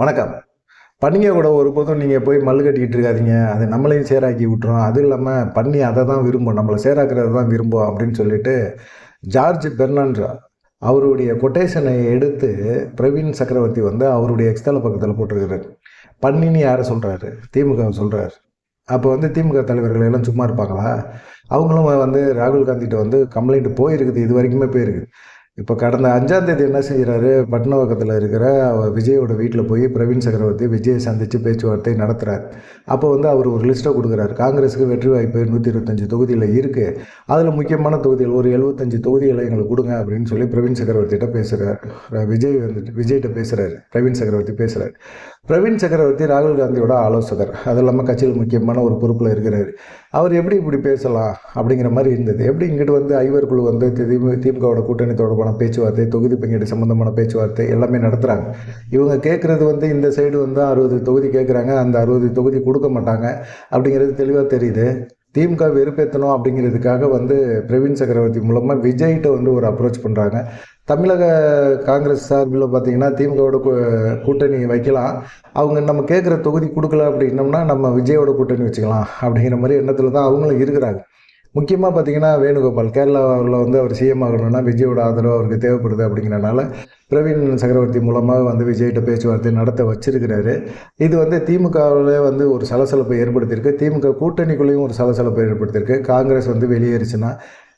வணக்கம். பன்னிங்க கூட ஒருபோதும் நீங்கள் போய் மல்லு கட்டிக்கிட்டு இருக்காதிங்க. அது நம்மளையும் சேராக்கி விட்டுரும் அதுவும் இல்லாமல் பன்னி அதை தான் விரும்பும். நம்மளை சேராக்கிறது தான் விரும்பும் அப்படின்னு சொல்லிட்டு ஜார்ஜ் பெர்னான்ட்ரா அவருடைய கொட்டேஷனை எடுத்து பிரவீன் சக்கரவர்த்தி வந்து அவருடைய எக்ஸ்தல பக்கத்தில் போட்டிருக்கிறார். பன்னின்னு யாரை சொல்கிறாரு திமுக சொல்கிறார் அப்போ வந்து திமுக தலைவர்கள் எல்லாம் சும்மா இருப்பாங்களா? அவங்களும் வந்து ராகுல் காந்திகிட்ட வந்து கம்ப்ளைண்ட் போயிருக்குது. இது வரைக்குமே போயிருக்குது இப்போ கடந்த அஞ்சாம் தேதி என்ன செய்கிறாரு பட்னவக்கத்தில் இருக்கிற அவர் விஜயோட வீட்டில் போய் பிரவீன் சக்கரவர்த்தி விஜயை சந்தித்து பேச்சுவார்த்தை நடத்துகிறார் அப்போ வந்து அவர் ஒரு லிஸ்ட்டை கொடுக்குறாரு. காங்கிரஸுக்கு வெற்றி வாய்ப்பு நூற்றி இருபத்தஞ்சி தொகுதியில் இருக்குது அதில் முக்கியமான தொகுதிகள் ஒரு எழுபத்தஞ்சு தொகுதிகளை எங்களுக்கு கொடுங்க அப்படின்னு சொல்லி பிரவீன் சக்கரவர்த்திகிட்ட பேசுகிறார் விஜய் வந்துட்டு விஜய்கிட்ட பேசுகிறாரு பிரவீன் சக்கரவர்த்தி பேசுகிறார் பிரவீன் சக்கரவர்த்தி ராகுல் காந்தியோட ஆலோசகர். அது இல்லாமல் கட்சியில் முக்கியமான ஒரு பொறுப்பில் இருக்கிறார். அவர் எப்படி இப்படி பேசலாம் அப்படிங்கிற மாதிரி இருந்தது. எப்படி இங்கிட்டு வந்து ஐவர் குழு வந்து திமுகவோட கூட்டணி தொடர்பான பேச்சுவார்த்தை தொகுதி பங்கீடு சம்மந்தமான பேச்சுவார்த்தை எல்லாமே நடத்துகிறாங்க இவங்க கேட்குறது வந்து இந்த சைடு வந்து அறுபது தொகுதி கேட்குறாங்க அந்த அறுபது தொகுதி கொடுக்க மாட்டாங்க அப்படிங்கிறது தெளிவாக தெரியுது. திமுக வெறுப்பேற்றணும் அப்படிங்கிறதுக்காக வந்து பிரவீன் சக்கரவர்த்தி மூலமாக விஜய்கிட்ட வந்து ஒரு அப்ரோச் பண்ணுறாங்க தமிழக காங்கிரஸ் சார்பில் பார்த்தீங்கன்னா திமுகவோட கூட்டணி வைக்கலாம். அவங்க நம்ம கேட்குற தொகுதி கொடுக்கல அப்படின்னோம்னா நம்ம விஜயோட கூட்டணி வச்சுக்கலாம் அப்படிங்கிற மாதிரி எண்ணத்தில் தான் அவங்களும் இருக்கிறாங்க. முக்கியமாக பார்த்தீங்கன்னா வேணுகோபால். கேரளாவில் வந்து அவர் சிஎம் ஆகணும்னா விஜயோட ஆதரவு அவருக்கு தேவைப்படுது அப்படிங்கிறனால பிரவீன் சக்கரவர்த்தி மூலமாக வந்து விஜய்கிட்ட பேச்சுவார்த்தை நடத்த வச்சிருக்கிறாரு. இது வந்து திமுகவில் வந்து ஒரு சலசலப்பை ஏற்படுத்தியிருக்கு. திமுக கூட்டணிக்குள்ளேயும் ஒரு சலசலப்பை ஏற்படுத்தியிருக்கு. காங்கிரஸ் வந்து வெளியேறுச்சுன்னா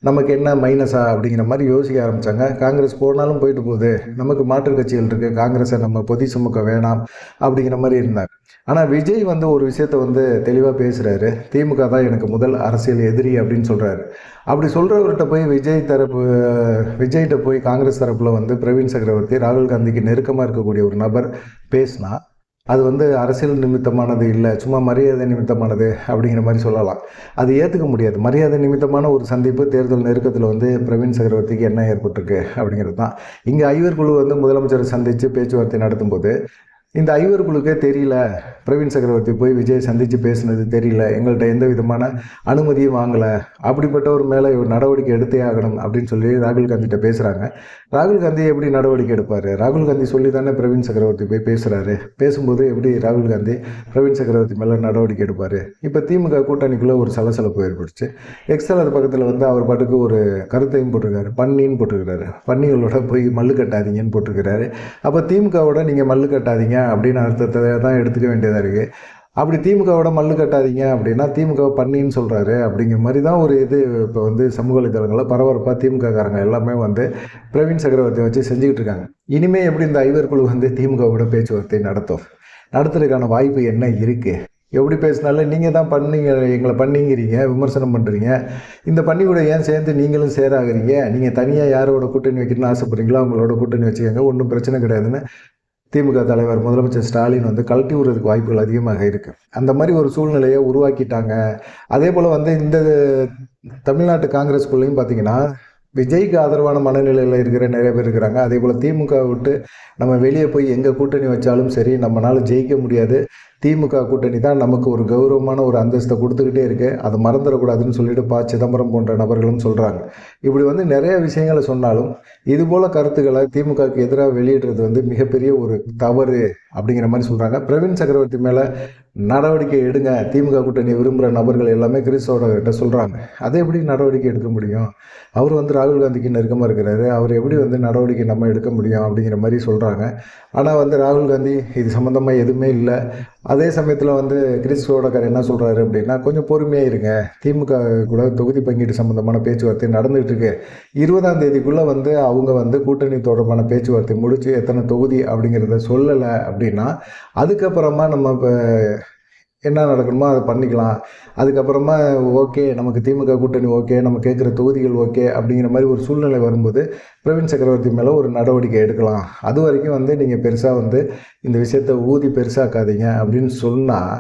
நமக்கு என்ன மைனஸா அப்படிங்கிற மாதிரி யோசிக்க ஆரம்பித்தாங்க காங்கிரஸ் போனாலும் போயிட்டு போகுது. நமக்கு மாற்றுக் கட்சிகள் இருக்குது காங்கிரஸை நம்ம பொதி சுமக்க வேணாம் அப்படிங்கிற மாதிரி இருந்தாங்க. ஆனால் விஜய் வந்து ஒரு விஷயத்த வந்து தெளிவாக பேசுகிறாரு திமுக தான் எனக்கு முதல் அரசியல் எதிரி அப்படின்னு சொல்கிறாரு அப்படி சொல்கிறவர்கிட்ட போய் விஜய் தரப்பு விஜய்கிட்ட போய் காங்கிரஸ் தரப்பில் வந்து பிரவீன் சக்கரவர்த்தி ராகுல் காந்திக்கு நெருக்கமாக இருக்கக்கூடிய ஒரு நபர் பேசினா அது வந்து அரசியல் நிமித்தமானது இல்லை சும்மா மரியாதை நிமித்தமானது அப்படிங்கிற மாதிரி சொல்லலாம். அது ஏற்றுக்க முடியாது. மரியாதை நிமித்தமான ஒரு சந்திப்பு தேர்தல் நெருக்கத்தில் வந்து பிரவீன் சக்கரவர்த்திக்கு என்ன ஏற்பட்டிருக்கு அப்படிங்கிறது தான். இங்கே ஐவர் குழு வந்து முதலமைச்சரை சந்தித்து பேச்சுவார்த்தை நடத்தும்போது இந்த ஐவர் குழுக்கே தெரியல. பிரவீன் சக்கரவர்த்தி போய் விஜய் சந்தித்து பேசுனது தெரியல. எங்கள்கிட்ட எந்த விதமான அனுமதியும் வாங்கலை. அப்படிப்பட்டவர் மேலே நடவடிக்கை எடுத்தே ஆகணும் அப்படின்னு சொல்லி ராகுல் காந்திகிட்ட பேசுகிறாங்க ராகுல் காந்தி எப்படி நடவடிக்கை எடுப்பார்? ராகுல் காந்தி சொல்லி தானே பிரவீன் சக்கரவர்த்தி போய் பேசுகிறாரு பேசும்போது எப்படி ராகுல் காந்தி பிரவீன் சக்கரவர்த்தி மேலே நடவடிக்கை எடுப்பார்? இப்போ திமுக கூட்டணிக்குள்ளே ஒரு சலசலப்பு ஏற்பட்டுச்சு எக்ஸல் அது பக்கத்தில் வந்து அவர் பாட்டுக்கு ஒரு கருத்தையும் போட்டிருக்காரு. பன்னின்னு போட்டிருக்கிறாரு. பன்னிகளோட போய் மல்லு கட்டாதீங்கன்னு போட்டிருக்கிறாரு. அப்போ திமுகவோட நீங்கள் மல்லு கட்டாதீங்க. அப்படின்னு அர்த்தத்தை தான் எடுத்துக்க வேண்டியதாக இருக்குது அப்படி திமுகவோட மல்லு கட்டாதீங்க அப்படின்னா திமுக பண்ணின்னு சொல்கிறாரு அப்படிங்கிற மாதிரி தான் ஒரு இது இப்போ வந்து சமூக வலைதளங்களில் பரபரப்பாக திமுககாரங்க எல்லாமே வந்து பிரவீன் சக்கரவர்த்தியை வச்சு செஞ்சுக்கிட்டு இருக்காங்க. இனிமேல் எப்படி இந்த ஐவர் குழு வந்து திமுகவோட பேச்சுவார்த்தை நடத்தும்? நடத்துறதுக்கான வாய்ப்பு என்ன இருக்குது எப்படி பேசினாலும் நீங்கள் தான் பண்ணீங்க எங்களை பண்ணிங்கிறீங்க விமர்சனம் பண்ணுறீங்க இந்த பண்ணி கூட ஏன் சேர்ந்து நீங்களும் சேராகிறீங்க? நீங்கள் தனியாக யாரோட கூட்டணி வைக்கணும்னு ஆசைப்பட்றீங்களோ அவங்களோட கூட்டணி வச்சுக்கோங்க ஒன்றும் பிரச்சனை கிடையாதுன்னு திமுக தலைவர் முதலமைச்சர் ஸ்டாலின் வந்து கழட்டி விடுறதுக்கு வாய்ப்புகள் அதிகமாக இருக்குது அந்த மாதிரி ஒரு சூழ்நிலையை உருவாக்கிட்டாங்க. அதே போல் வந்து இந்த தமிழ்நாட்டு காங்கிரஸ்குள்ளேயும் பார்த்தீங்கன்னா விஜய்க்கு ஆதரவான மனநிலையில் இருக்கிற நிறைய பேர் இருக்கிறாங்க. அதே போல் திமுக விட்டு நம்ம வெளியே போய் எங்கே கூட்டணி வச்சாலும் சரி நம்மளால் ஜெயிக்க முடியாது. திமுக கூட்டணி தான் நமக்கு ஒரு கௌரவமான ஒரு அந்தஸ்தை கொடுத்துக்கிட்டே இருக்கு. அதை மறந்துடக்கூடாதுன்னு சொல்லிட்டு ப சிதம்பரம் போன்ற நபர்களும் சொல்கிறாங்க இப்படி வந்து நிறைய விஷயங்களை சொன்னாலும் இது போல கருத்துக்களை திமுகவுக்கு எதிராக வெளியிடுறது வந்து மிகப்பெரிய ஒரு தவறு அப்படிங்கிற மாதிரி சொல்கிறாங்க பிரவீன் சக்கரவர்த்தி மேலே நடவடிக்கை எடுங்க. திமுக கூட்டணி விரும்புகிற நபர்கள் எல்லாமே கிறிஸ்தவர கிட்ட சொல்கிறாங்க அதை எப்படி நடவடிக்கை எடுக்க முடியும்? அவர் வந்து ராகுல் காந்திக்கு நெருக்கமாக இருக்கிறாரு. அவர் எப்படி வந்து நடவடிக்கை நம்ம எடுக்க முடியும் அப்படிங்கிற மாதிரி சொல்கிறாங்க ஆனால் வந்து ராகுல் காந்தி இது சம்மந்தமாக எதுவுமே இல்லை. அதே சமயத்தில் வந்து கிரீஷ் சோடக்கர் என்ன சொல்கிறாரு அப்படின்னா கொஞ்சம் பொறுமையாக இருங்க. திமுக கூட தொகுதி பங்கீடு சம்மந்தமான பேச்சுவார்த்தை நடந்துகிட்ருக்கு இருபதாம் தேதிக்குள்ளே வந்து அவங்க வந்து கூட்டணி தொடர்பான பேச்சுவார்த்தை முடித்து எத்தனை தொகுதி அப்படிங்கிறத சொல்லலை அப்படின்னா அதுக்கப்புறமா நம்ம இப்போ என்ன நடக்கணுமோ அதை பண்ணிக்கலாம். அதுக்கப்புறமா ஓகே நமக்கு திமுக கூட்டணி ஓகே நம்ம கேட்குற தொகுதிகள் ஓகே அப்படிங்கிற மாதிரி ஒரு சூழ்நிலை வரும்போது பிரவீன் சக்கரவர்த்தி மேலே ஒரு நடவடிக்கை எடுக்கலாம். அது வரைக்கும் வந்து நீங்கள் பெருசாக வந்து இந்த விஷயத்தை ஊதி பெருசாக்காதீங்க அப்படின்னு சொன்னால்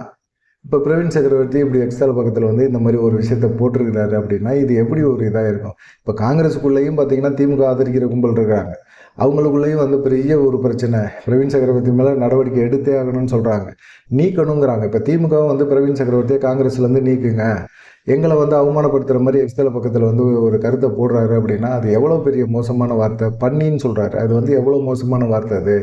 இப்போ பிரவீன் சக்கரவர்த்தி இப்படி எக்ஸ்தால் பக்கத்தில் வந்து இந்த மாதிரி ஒரு விஷயத்த போட்டிருக்கிறாரு அப்படின்னா இது எப்படி ஒரு இதாக இருக்கும்? இப்போ காங்கிரஸுக்குள்ளேயும் பார்த்தீங்கன்னா திமுக ஆதரிக்கிற கும்பல் இருக்காங்க. அவங்களுக்குள்ளேயும் வந்து பெரிய ஒரு பிரச்சனை. பிரவீன் சக்கரவர்த்தி மேலே நடவடிக்கை எடுத்தே ஆகணும்னு சொல்கிறாங்க நீக்கணுங்கிறாங்க. இப்போ திமுகவும் வந்து பிரவீன் சக்கரவர்த்தியை காங்கிரஸ்லேருந்து நீக்குங்க. எங்களை வந்து அவமானப்படுத்துகிற மாதிரி எக்ஸ்தல பக்கத்தில் வந்து ஒரு கருத்தை போடுறாரு அப்படின்னா அது எவ்வளோ பெரிய மோசமான வார்த்தை? பண்ணின்னு சொல்கிறாரு அது வந்து எவ்வளோ மோசமான வார்த்தை அது?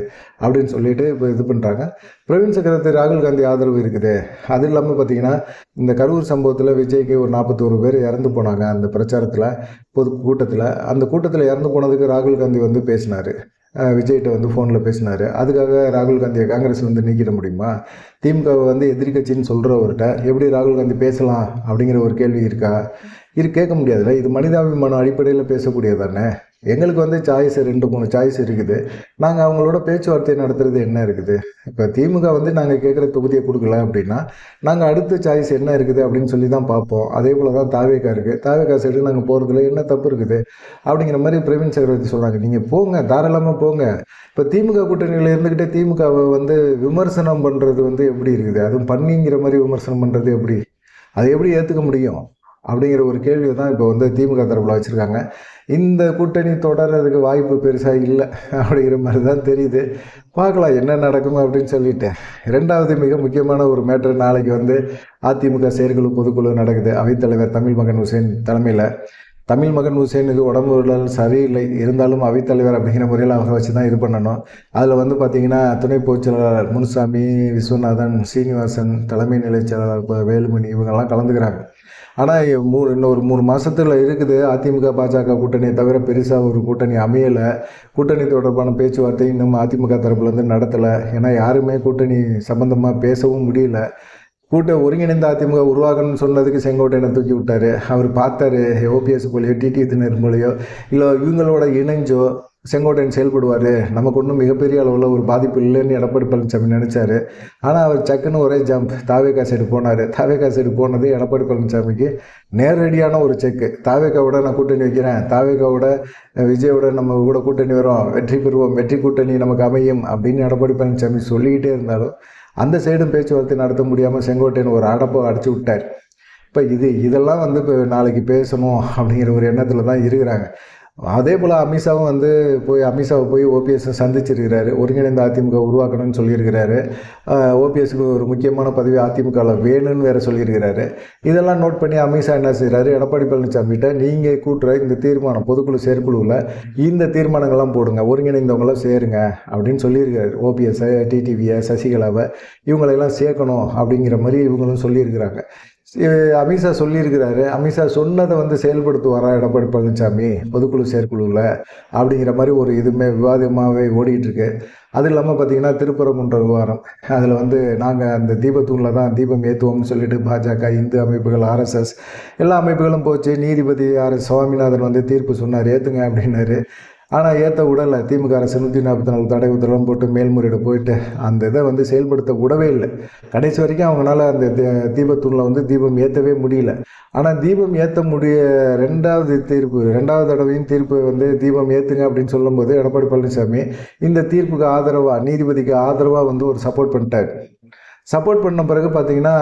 அப்படின்னு சொல்லிட்டு இப்போ இது பண்ணுறாங்க பிரவீன் சக்கரவர்த்தி ராகுல் காந்தி ஆதரவு இருக்குது. அது இல்லாமல் பார்த்தீங்கன்னா இந்த கரூர் சம்பவத்தில் விஜய்க்கு ஒரு நாற்பத்தோரு பேர் இறந்து போனாங்க அந்த பிரச்சாரத்தில் பொது கூட்டத்தில். அந்த கூட்டத்தில் இறந்து போனதுக்கு ராகுல் காந்தி வந்து பேசினார். விஜய்கிட்ட வந்து ஃபோனில் பேசினார். அதுக்காக ராகுல் காந்தியை காங்கிரஸ் வந்து நீக்கிட முடியுமா? திமுகவை வந்து எதிர்கட்சின்னு சொல்கிறவர்கிட்ட எப்படி ராகுல் காந்தி பேசலாம் அப்படிங்கிற ஒரு கேள்வி இருக்கா? இது கேட்க முடியாதுல்ல. இது மனிதாபிமானம் அடிப்படையில் பேசக்கூடியது தானே? எங்களுக்கு வந்து சாய்ஸ் ரெண்டு மூணு சாய்ஸ் இருக்குது. நாங்கள் அவங்களோட பேச்சுவார்த்தை நடத்துறது என்ன இருக்குது? இப்போ திமுக வந்து நாங்கள் கேட்குற தொகுதியை கொடுக்கல அப்படின்னா நாங்கள் அடுத்த சாய்ஸ் என்ன இருக்குது அப்படின்னு சொல்லி தான் பார்ப்போம். அதே போல் தான் தாவேக்கா இருக்குது தாவேக்கா சைடு நாங்கள் போகிறதுல என்ன தப்பு இருக்குது? அப்படிங்கிற மாதிரி பிரவீன் சக்கரவர்த்தி சொல்கிறாங்க நீங்கள் போங்க தாராளமாக போங்க. இப்போ திமுக கூட்டணியில் இருந்துக்கிட்டே திமுகவை வந்து விமர்சனம் பண்ணுறது வந்து எப்படி இருக்குது? அதுவும் பண்ணிங்கிற மாதிரி விமர்சனம் பண்ணுறது எப்படி? அதை எப்படி ஏற்றுக்க முடியும்? அப்படிங்கிற ஒரு கேள்வி தான் இப்போ வந்து திமுக தரப்பில் வச்சுருக்காங்க. இந்த கூட்டணி தொடர்றதுக்கு வாய்ப்பு பெருசாக இல்லை அப்படிங்கிற மாதிரி தான் தெரியுது. பார்க்கலாம் என்ன நடக்கும் அப்படின்னு சொல்லிட்டு. ரெண்டாவது மிக முக்கியமான ஒரு மேட்ரு நாளைக்கு வந்து அதிமுக செயற்குழு பொதுக்குழு நடக்குது. அவைத்தலைவர் தமிழ் மகன் ஹுசேன் தலைமையில். தமிழ் மகன் ஹுசேனுக்கு உடம்பு உடல் சரியில்லை. இருந்தாலும் அவைத்தலைவர் அப்படிங்கிற முறையில் அவரை வச்சு தான் இது பண்ணணும். அதில் வந்து பார்த்திங்கன்னா துணை பொதுச்செயலாளர் முனுசாமி விஸ்வநாதன் சீனிவாசன் தலைமை நிலைச் செயலாளர் வேலுமணி இவங்கெல்லாம் கலந்துக்கிறாங்க. ஆனால் மூ இன்னும் ஒரு மூணு மாதத்தில் இருக்குது. அதிமுக பாஜக கூட்டணியை தவிர பெருசாக ஒரு கூட்டணி அமையலை. கூட்டணி தொடர்பான பேச்சுவார்த்தை இன்னும் அதிமுக தரப்புலேருந்து நடத்தலை. ஏன்னா யாருமே கூட்டணி சம்மந்தமாக பேசவும் முடியல. கூட்ட ஒருங்கிணைந்த அதிமுக உருவாகணும்னு சொன்னதுக்கு செங்கோட்டையனை தூக்கி விட்டார். அவர் பார்த்தாரு ஓபிஎஸ் போலியோ டிடி தினர் போலியோ இல்லை இவங்களோட இணைஞ்சோ செங்கோட்டையன் செயல்படுவார். நமக்கு ஒன்றும் மிகப்பெரிய அளவில் ஒரு பாதிப்பு இல்லைன்னு எடப்பாடி பழனிசாமி நினச்சாரு. ஆனால் அவர் சக்குன்னு ஒரே ஜம்ப் தாவேக்கா சைடு போனார். தாவேக்கா சைடு போனது எடப்பாடி பழனிசாமிக்கு நேரடியான ஒரு செக்கு தாவேக்காவோட நான் கூட்டணி வைக்கிறேன். தாவேக்காவோட விஜயோட நம்ம கூட கூட்டணி வரோம். வெற்றி பெறுவோம். வெற்றி கூட்டணி நமக்கு அமையும் அப்படின்னு எடப்பாடி பழனிசாமி சொல்லிக்கிட்டே இருந்தாலும் அந்த சைடும் பேச்சுவார்த்தை நடத்த முடியாமல் செங்கோட்டையன் ஒரு அடப்பை அடைச்சி விட்டார். இப்போ இது இதெல்லாம் வந்து இப்போ நாளைக்கு பேசணும் அப்படிங்கிற ஒரு எண்ணத்தில் தான் இருக்கிறாங்க. அதே போல் அமித்ஷாவும் வந்து போய் அமித்ஷாவை போய் ஓபிஎஸ்ஸை சந்திச்சிருக்கிறாரு. ஒருங்கிணைந்த அதிமுக உருவாக்கணும்னு சொல்லியிருக்கிறாரு. ஓபிஎஸ்க்கு ஒரு முக்கியமான பதவி அதிமுகவில் வேணும்னு வேறு சொல்லியிருக்கிறாரு. இதெல்லாம் நோட் பண்ணி அமித்ஷா என்ன செய்கிறாரு எடப்பாடி பழனிசாமிகிட்ட நீங்கள் கூட்டுற இந்த தீர்மானம் பொதுக்குழு செயற்குழுவில் இந்த தீர்மானங்கள்லாம் போடுங்க. ஒருங்கிணைந்தவங்களாம் சேருங்க அப்படின்னு சொல்லியிருக்காரு ஓபிஎஸ்ஸை டிடிவியை சசிகலாவை இவங்களெல்லாம் சேர்க்கணும் அப்படிங்கிற மாதிரி இவங்களும் சொல்லியிருக்கிறாங்க. அமித்ஷா சொல்லியிருக்கிறாரு. அமித்ஷா சொன்னதை வந்து செயல்படுத்துவாரா எடப்பாடி பழனிசாமி பொதுக்குழு செயற்குழுவில் அப்படிங்கிற மாதிரி ஒரு இதுவுமே விவாதமாகவே ஓடிட்டுருக்கு. அது இல்லாமல் பார்த்திங்கன்னா திருப்பரங்குன்ற விவகாரம். அதில் வந்து நாங்கள் அந்த தீபத்தூணில் தான் தீபம் ஏற்றுவோம்னு சொல்லிட்டு பாஜக இந்து அமைப்புகள் ஆர்எஸ்எஸ் எல்லா அமைப்புகளும் போச்சு. நீதிபதி ஆர் எஸ் சுவாமிநாதன் வந்து தீர்ப்பு சொன்னார். ஏற்றுங்க அப்படின்னாரு. ஆனால் ஏற்ற விடலை திமுக அரசு நூற்றி நாற்பத்தி நாலு தடை உத்தரவும் போட்டு மேல்முறையீடு போயிட்டு அந்த இதை வந்து செயல்படுத்த விடவே இல்லை. கடைசி வரைக்கும் அவங்களால அந்த தீபத்தூணில் வந்து தீபம் ஏற்றவே முடியல. ஆனால் தீபம் ஏற்ற முடிய ரெண்டாவது தீர்ப்பு ரெண்டாவது தடவையும் தீர்ப்பு வந்து தீபம் ஏற்றுங்க அப்படின்னு சொல்லும்போது எடப்பாடி பழனிசாமி இந்த தீர்ப்புக்கு ஆதரவாக நீதிபதிக்கு ஆதரவாக வந்து ஒரு சப்போர்ட் பண்ணிட்டார். சப்போர்ட் பண்ண பிறகு பார்த்தீங்கன்னா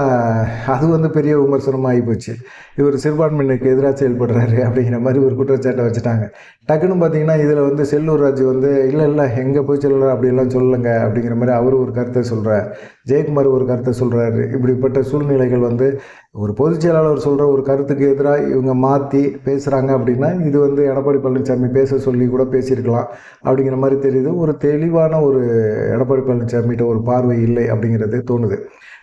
அது வந்து பெரிய விமர்சனமாக ஆகிப்போச்சு இவர் சிறுபான்மையினருக்கு எதிராக செயல்படுறாரு அப்படிங்கிற மாதிரி ஒரு குற்றச்சாட்டை வச்சுட்டாங்க. டக்குன்னு பார்த்தீங்கன்னா இதில் வந்து செல்லூர் ராஜ் வந்து இல்லை இல்லை எங்கே போய் செல்லுற? அப்படிலாம் சொல்லுங்க அப்படிங்கிற மாதிரி அவர் ஒரு கருத்தை சொல்கிறார் ஜெயக்குமார் ஒரு கருத்தை சொல்கிறாரு இப்படிப்பட்ட சூழ்நிலைகள் வந்து ஒரு பொதுச் செயலாளர் சொல்கிற ஒரு கருத்துக்கு எதிராக இவங்க மாற்றி பேசுகிறாங்க அப்படின்னா இது வந்து எடப்பாடி பழனிசாமி பேச சொல்லி கூட பேசியிருக்கலாம் அப்படிங்கிற மாதிரி தெரியுது. ஒரு தெளிவான ஒரு எடப்பாடி பழனிசாமிகிட்ட ஒரு பார்வை இல்லை அப்படிங்கிறது தோணுது.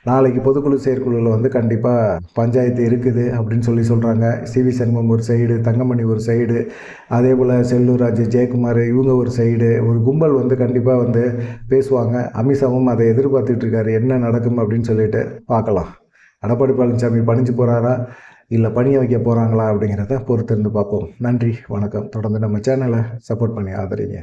நாளைக்கு பொதுக்குழு செயற்குழுவில் வந்து கண்டிப்பாக பஞ்சாயத்து இருக்குது அப்படின்னு சொல்லி சொல்கிறாங்க சிவி சண்முகம் ஒரு சைடு தங்கமணி ஒரு சைடு அதே போல் செல்லூர் ராஜு ஜெயக்குமார் இவங்க ஒரு சைடு ஒரு கும்பல் வந்து கண்டிப்பாக வந்து பேசுவாங்க. அமித்ஷாவும் அதை எதிர்பார்த்துட்டு இருக்காரு. என்ன நடக்கும் அப்படின்னு சொல்லிட்டு பார்க்கலாம். எடப்பாடி பழனிசாமி பணிஞ்சு போகிறாரா இல்லை பணிய வைக்க போகிறாங்களா அப்படிங்கிறத பொறுத்திருந்து பார்ப்போம். நன்றி வணக்கம். தொடர்ந்து நம்ம சேனலை சப்போர்ட் பண்ணி ஆதரிங்க.